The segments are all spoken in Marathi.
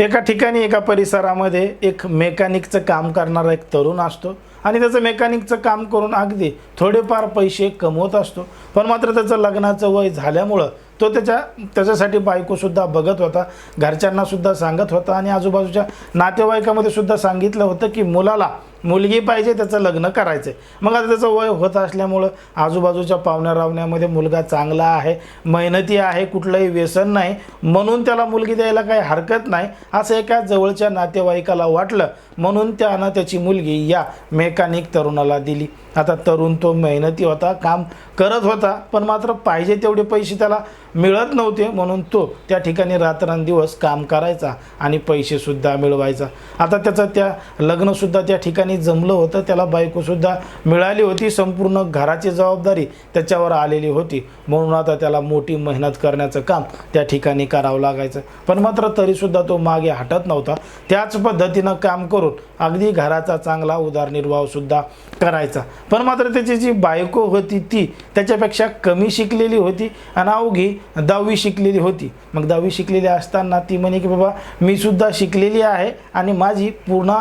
एका ठिकाणी एका परिसरामध्ये एक मेकॅनिकचं काम करणारा एक तरुण असतो आणि त्याचं मेकॅनिकचं काम करून अगदी थोडेफार पैसे कमवत असतो. पण मात्र त्याचं लग्नाचं वय झाल्यामुळं तो त्याच्या त्याच्यासाठी बायकोसुद्धा बघत होता घरच्यांनासुद्धा सांगत होता आणि आजूबाजूच्या नातेवाईकामध्ये सुद्धा सांगितलं होतं की मुलाला मुलगी पाहिजे त्याचं लग्न करायचं आहे मग आता त्याचं वय होत असल्यामुळं आजूबाजूच्या पाहुण्या रावण्यामध्ये मुलगा चांगला आहे मेहनती आहे कुठलंही व्यसन नाही म्हणून त्याला मुलगी द्यायला काही हरकत नाही असं एका जवळच्या नातेवाईकाला वाटलं म्हणून त्यानं त्याची मुलगी या मेकॅनिक तरुणाला दिली. आता तरुण तो मेहनती होता काम करत होता पण मात्र पाहिजे तेवढे पैसे त्याला मिळत नव्हते म्हणून तो त्या ठिकाणी रात्रंदिवस काम करायचा आणि पैसेसुद्धा मिळवायचा. आता त्याचं त्या लग्नसुद्धा त्या ठिकाणी जमलं होतं त्याला बायकोसुद्धा मिळाली होती संपूर्ण घराची जबाबदारी त्याच्यावर आलेली होती म्हणून आता त्याला मोठी मेहनत करण्याचं काम त्या ठिकाणी करावं लागायचं. पण मात्र तरीसुद्धा तो मागे हटत नव्हता. त्याच पद्धतीनं काम करून अगदी घराचा चांगला उदरनिर्वाहसुद्धा करायचा. पण मात्र त्याची जी बायको होती ती त्याच्यापेक्षा कमी शिकलेली होती आणि अवघी दहावी शिकलेली होती. मग दहावी शिकलेली असताना ती म्हणे की बाबा मी सुद्धा शिकलेली आहे आणि माझी पूर्ण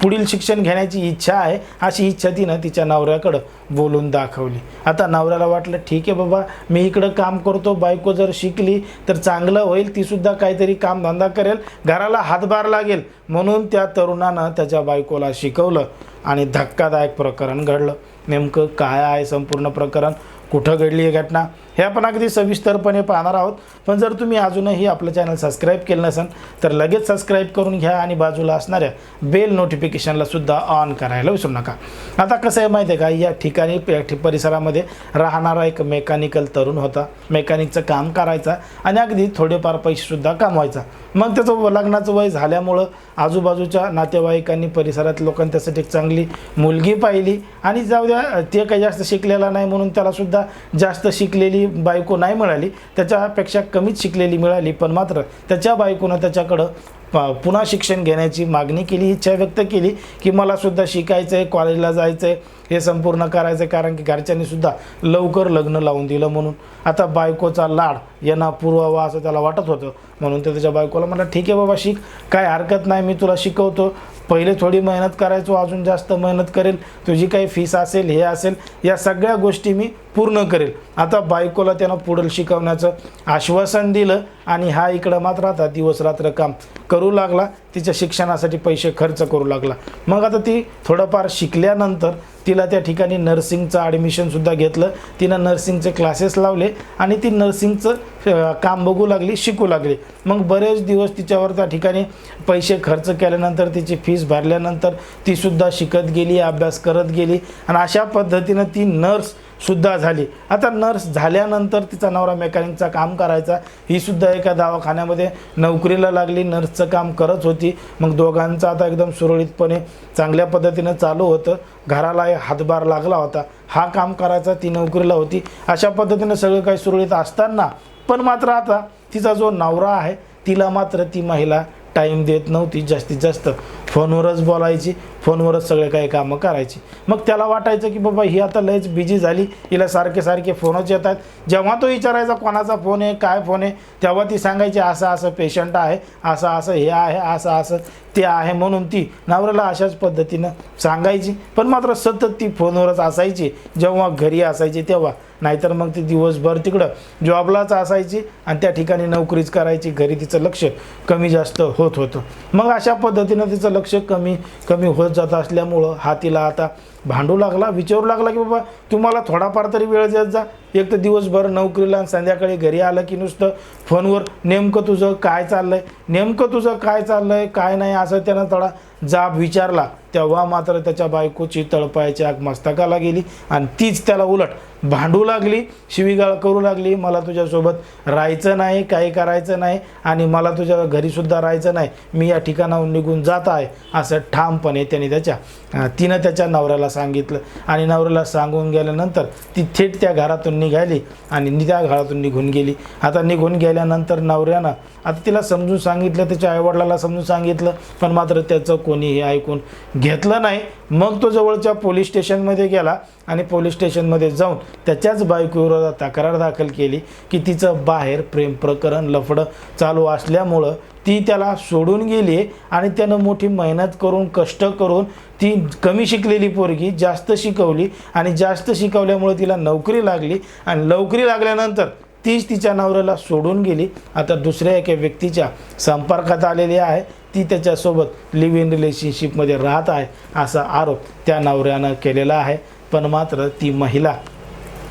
पुढील शिक्षण घेण्याची इच्छा आहे अशी इच्छा तिनं तिच्या नवऱ्याकडं बोलून दाखवली. आता नवऱ्याला वाटलं ठीक आहे बाबा मी इकडं काम करतो बायको जर शिकली तर चांगलं होईल तीसुद्धा काहीतरी कामधंदा करेल घराला हातभार लागेल. म्हणून त्या तरुणानं त्याच्या बायकोला शिकवलं आणि धक्कादायक प्रकरण घडलं. नेमकं काय आहे संपूर्ण प्रकरण? कुठं घडली ही घटना? हे आपण अगदी सविस्तरपणे पाहणार आहोत. पण जर तुम्ही अजूनही आपलं चॅनल सबस्क्राईब केलं नसेल तर लगेच सबस्क्राईब करून घ्या आणि बाजूला असणाऱ्या बेल नोटिफिकेशनला सुद्धा ऑन करायला विसरू नका. आता कसं आहे माहिती आहे का? या ठिकाणी परिसरामध्ये राहणारा एक मेकॅनिकल तरुण होता. मेकॅनिकचं काम करायचा आणि अगदी थोडेफार पैसेसुद्धा कमवायचा. मग त्याचं लग्नाचं वय झाल्यामुळं आजूबाजूच्या नातेवाईकांनी परिसरात लोकांनी त्यासाठी एक चांगली मुलगी पाहिली. आणि जाऊ द्या ते काही जास्त शिकलेला नाही म्हणून त्यालासुद्धा जास्त शिकलेली बायको नाही मिळाली त्याच्यापेक्षा कमीच शिकलेली मिळाली पण मात्र त्याच्या बायकोनं त्याच्याकडं पुन्हा शिक्षण घेण्याची मागणी केली इच्छा व्यक्त केली की मला सुद्धा शिकायचं आहे कॉलेजला जायचं आहे हे संपूर्ण करायचं आहे कारण की घरच्यांनी सुद्धा लवकर लग्न लावून दिलं म्हणून. आता बायकोचा लाड यांना पुरवावा असं त्याला वाटत होतं. म्हणून ते त्याच्या बायकोला म्हटलं ठीक आहे बाबा शिक. काय हरकत नाही मी तुला शिकवतो. पहिले थोडी मेहनत करायचो अजून जास्त मेहनत करेल. तुझी काही फीस असेल हे असेल या सगळ्या गोष्टी मी पूर्ण करेल. आता बायकोला त्यानं पुढं शिकवण्याचं आश्वासन दिलं आणि हा इकडं मात्र आता दिवस रात्र काम करू करू लागला तिच्या शिक्षणासाठी पैसे खर्च करू लागला. मग आता ती थोडंफार शिकल्यानंतर तिला त्या ठिकाणी नर्सिंगचं ॲडमिशनसुद्धा घेतलं. तिनं नर्सिंगचे क्लासेस लावले आणि ती नर्सिंगचं काम बघू लागली शिकू लागली. मग बरेच दिवस तिच्यावर त्या ठिकाणी पैसे खर्च केल्यानंतर तिची फीस भरल्यानंतर तीसुद्धा शिकत गेली अभ्यास करत गेली. आणि अशा पद्धतीनं ती नर्स सुद्धा झाली. आता नर्स झाल्यानंतर तिचा नवरा मेकॅनिकचा काम करायचा. ही सुद्धा एका दवाखान्यामध्ये नोकरीला लागली नर्सचं काम करत होती. मग दोघांचं आता एकदम सुरळीतपणे चांगल्या पद्धतीनं चालू होतं. घराला एक हातभार लागला होता. हा काम करायचा ती नोकरीला होती. अशा पद्धतीनं सगळं काही सुरळीत असताना पण मात्र आता तिचा जो नवरा आहे तिला मात्र ती महिला टाईम देत नव्हती. जास्तीत जास्त फोनवरच बोलायची. फोनवरच सगळे काही कामं करायची. मग त्याला वाटायचं की बाबा ही आता लयच बिझी झाली. हिला सारखे सारखे फोनच येत आहेत. जेव्हा तो विचारायचा कोणाचा फोन आहे काय फोन आहे तेव्हा ती सांगायची असं असं पेशंट आहे. असं असं हे आहे. असं असं ते आहे. म्हणून ती नवऱ्याला अशाच पद्धतीनं सांगायची. पण मात्र सतत ती फोनवरच असायची. जेव्हा घरी असायची तेव्हा. नाहीतर मग ती दिवसभर तिकडं जॉबलाच असायची आणि त्या ठिकाणी नोकरीच करायची. घरी तिचं लक्ष कमी जास्त होत होतं. मग अशा पद्धतीनं तिचं लक्ष कमी कमी होत जात असल्यामुळं हा तिला आता भांडू लागला विचारू लागला की बाबा तुम्हाला थोडाफार तरी वेळ देत जा. एक तर दिवसभर नोकरीला आणि संध्याकाळी घरी आलं की नुसतं फोनवर नेमकं तुझं काय चाललं आहे नेमकं तुझं काय चाललं आहे काय नाही असं त्यानं थोडा जाब विचारला. तेव्हा मात्र त्याच्या बायकोची तळपायाची आग मस्तकाला गेली आणि तीच त्याला उलट भांडू लागली शिवीगाळ करू लागली. मला तुझ्यासोबत राहायचं नाही काही करायचं नाही आणि मला तुझ्या घरीसुद्धा राहायचं नाही. मी या ठिकाणाहून निघून जात आहे असं ठामपणे त्याने त्याच्या तिनं त्याच्या नवऱ्याला सांगितलं. आणि नवऱ्याला सांगून गेल्यानंतर ती थेट त्या घरातून निघाली आणि नि- त्या घरातून निघून गेली. आता निघून गेल्यानंतर नवऱ्यानं आता तिला समजून सांगितलं त्याच्या आईवडिलाला समजून सांगितलं पण मात्र त्याचं कोणीही ऐकून घेतलं नाही मग तो जवळच्या पोलीस स्टेशनमध्ये गेला आणि पोलीस स्टेशनमध्ये जाऊन त्याच्याच बायकोविरोधात तक्रार दाखल केली की तिचं बाहेर प्रेम प्रकरण लफडं चालू असल्यामुळं ती त्याला सोडून गेली आणि त्यानं मोठी मेहनत करून कष्ट करून ती कमी शिकलेली पोरगी जास्त शिकवली आणि जास्त शिकवल्यामुळे तिला नोकरी लागली आणि नोकरी लागल्यानंतर तीच तिच्या नवऱ्याला सोडून गेली. आता दुसऱ्या एका व्यक्तीच्या संपर्कात आलेली आहे. ती त्याच्यासोबत लिव्ह इन रिलेशनशिपमध्ये राहत आहे असा आरोप त्या नवऱ्यानं केलेला आहे. पण मात्र ती महिला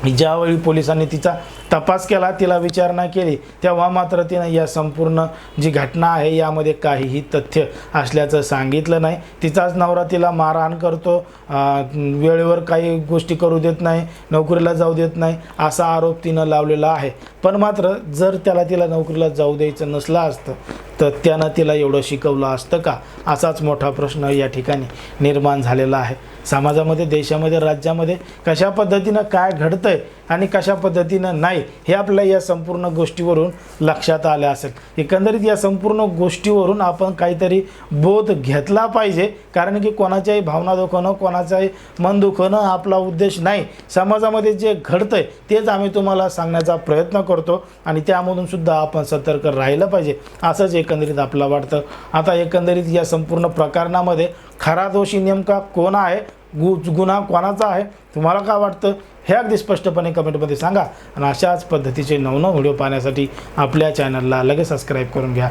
ज्यावेळी पोलिसांनी तिचा तपास केला तिला विचारणा केली तेव्हा मात्र तिनं या संपूर्ण जी घटना आहे यामध्ये काहीही तथ्य असल्याचं सांगितलं नाही. तिचाच नवरा तिला मारहाण करतो वेळेवर काही गोष्टी करू देत नाही नोकरीला जाऊ देत नाही असा आरोप तिनं लावलेला आहे. पण मात्र जर त्याला तिला नोकरीला जाऊ द्यायचं नसलं असतं तर त्यानं तिला एवढं शिकवलं असतं का? असाच मोठा प्रश्न या ठिकाणी निर्माण झालेला आहे. समाजामध्ये देशामध्ये राज्यामध्ये कशा पद्धतीनं काय घडतं आहे आणि कशा पद्धतीनं नाही हे आपल्या या संपूर्ण गोष्टीवरून लक्षात आलं असेल. एकंदरीत या संपूर्ण गोष्टीवरून आपण काहीतरी बोध घेतला पाहिजे कारण की कोणाच्याही भावना दुखवणं कोणाचाही मन दुखवणं आपला उद्देश नाही. समाजामध्ये जे घडतं आहे तेच आम्ही तुम्हाला सांगण्याचा प्रयत्न करतो आणि त्यामधून सुद्धा आपण सतर्क राहिलं पाहिजे असंच एकंदरीत आपलं वाटतं. आता एकंदरीत या संपूर्ण प्रकरणामध्ये खरा दोषी नेमका कोण आहे? गु गुन्हा कोणाचा आहे? तुम्हाला काय वाटतं? हे अगदी स्पष्टपणे कमेंटमध्ये सांगा. आणि अशाच पद्धतीचे नवनव व्हिडिओ पाहण्यासाठी आपल्या चॅनलला लगेच सबस्क्राईब करून घ्या.